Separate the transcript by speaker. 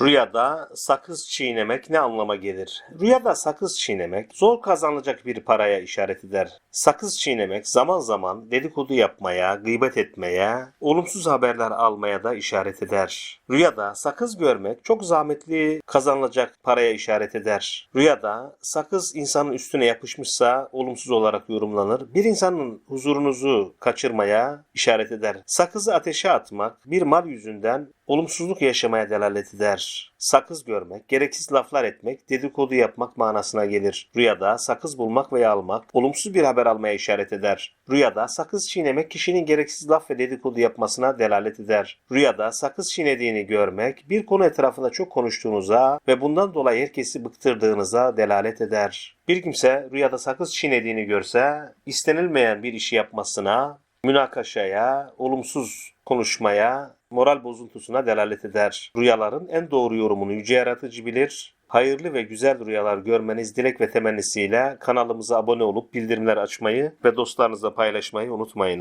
Speaker 1: Rüyada sakız çiğnemek ne anlama gelir? Rüyada sakız çiğnemek zor kazanılacak bir paraya işaret eder. Sakız çiğnemek zaman zaman dedikodu yapmaya, gıybet etmeye, olumsuz haberler almaya da işaret eder. Rüyada sakız görmek çok zahmetli kazanılacak paraya işaret eder. Rüyada sakız insanın üstüne yapışmışsa olumsuz olarak yorumlanır. Bir insanın huzurunuzu kaçırmaya işaret eder. Sakızı ateşe atmak bir mal yüzünden olumsuzluk yaşamaya delalet eder. Sakız görmek, gereksiz laflar etmek, dedikodu yapmak manasına gelir. Rüyada sakız bulmak veya almak, olumsuz bir haber almaya işaret eder. Rüyada sakız çiğnemek kişinin gereksiz laf ve dedikodu yapmasına delalet eder. Rüyada sakız çiğnediğini görmek, bir konu etrafında çok konuştuğunuza ve bundan dolayı herkesi bıktırdığınıza delalet eder. Bir kimse rüyada sakız çiğnediğini görse, istenilmeyen bir işi yapmasına, münakaşaya, olumsuz konuşmaya, moral bozuntusuna delalet eder. Rüyaların en doğru yorumunu yüce yaratıcı bilir. Hayırlı ve güzel rüyalar görmeniz dilek ve temennisiyle kanalımıza abone olup bildirimler açmayı ve dostlarınızla paylaşmayı unutmayınız.